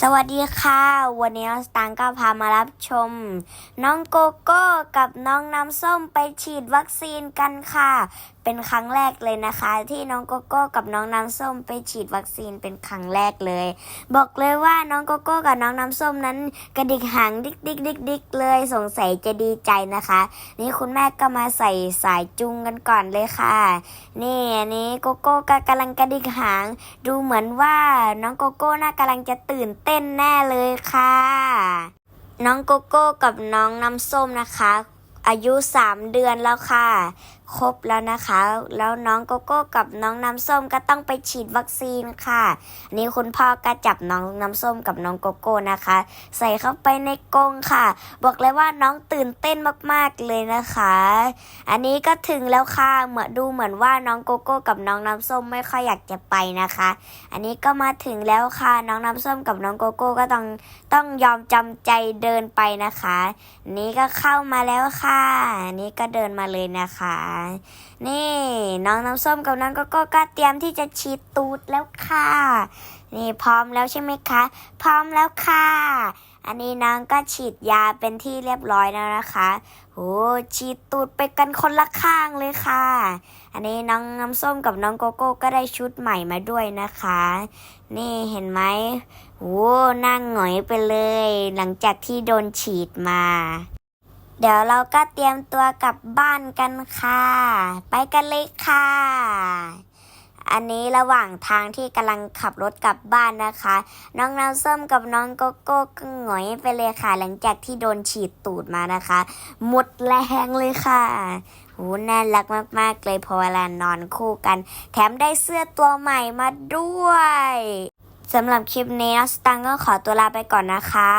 สวัสดีค่ะ วันนี้น้องสตางค์ก็พามารับชม น้องโกโก้กับน้องน้ำส้มไปฉีดวัคซีนกันค่ะ เป็นครั้งแรกเลยนะคะ ที่น้องโกโก้กับน้องน้ำส้มไปฉีดวัคซีนเป็นครั้งแรกเลย บอกเลยว่าน้องโกโก้กับน้องน้ำส้มนั้นกระดิกหางดิกดิกดิกดิกเลยสงสัยจะดีใจนะคะ นี่คุณแม่ก็มาใส่สายจุงกันก่อนเลยค่ะ นี่อันนี้โกโก้ก็กำลังกระดิกหาง ดูเหมือนว่าน้องโกโก้น่ากำลังจะตื่นเต้นแน่เลยค่ะ น้องโกโก้กับน้องน้ำส้มนะคะ อายุ 3 เดือนแล้วค่ะ ครบแล้วนะคะ แล้วน้องโกโก้กับน้องน้ำส้มก็ต้องไปฉีดวัคซีนค่ะอันนี่คุณพ่อก็จับน้องน้ำส้มกับน้องโกโก้นะคะ ใส่เข้าไปในกรงค่ะ บอกเลยว่าน้องตื่นเต้นมากๆเลยนะคะ อันนี้ก็ถึงแล้วค่ะเหมือนดูเหมือนว่าน้องโกโก้กับน้องน้ำส้มไม่ค่อยอยากจะไปนะคะ อันนี้ก็มาถึงแล้วค่ะน้องน้ำส้มกับน้องโกโก้ก็ต้องต้องยอมจำใจเดินไปนะคะนนี้ก็เข้ามาแล้วค่ะ อันนี้ก็เดินมาเลยนะคะนี่น้องน้ำส้มกับน้องกโกก็เตรียมที่จะฉีดตูดแล้วค่ะ นี่พร้อมแล้วใช่ไหมคะ พร้อมแล้วค่ะ อันนี้น้องก็ฉีดยาเป็นที่เรียบร้อยแล้วนะคะโอ้ฉีดตูดไปกันคนละข้างเลยค่ะ อันนี้น้องน้ำส้มกับน้องโกโก้ก็ได้ชุดใหม่มาด้วยนะคะ นี่เห็นไหมโอ้นั่งหงอยไปเลย หลังจากที่โดนฉีดมา เดี๋ยวเราก็เตรียมตัวกลับบ้านกันค่ะ ไปกันเลยค่ะ อันนี้ระหว่างทางที่กำลังขับรถกลับบ้านนะคะ น้องน้ำส้มกับน้องโกโก้ก็หงอยไปเลยค่ะ หลังจากที่โดนฉีดตูดมานะคะ หมดแรงเลยค่ะโหน่ารักมากๆเลยพอเวลานอนคู่กัน แถมได้เสื้อตัวใหม่มาด้วยสำหรับคลิปนี้น้องสตังก็ขอตัวลาไปก่อนนะคะ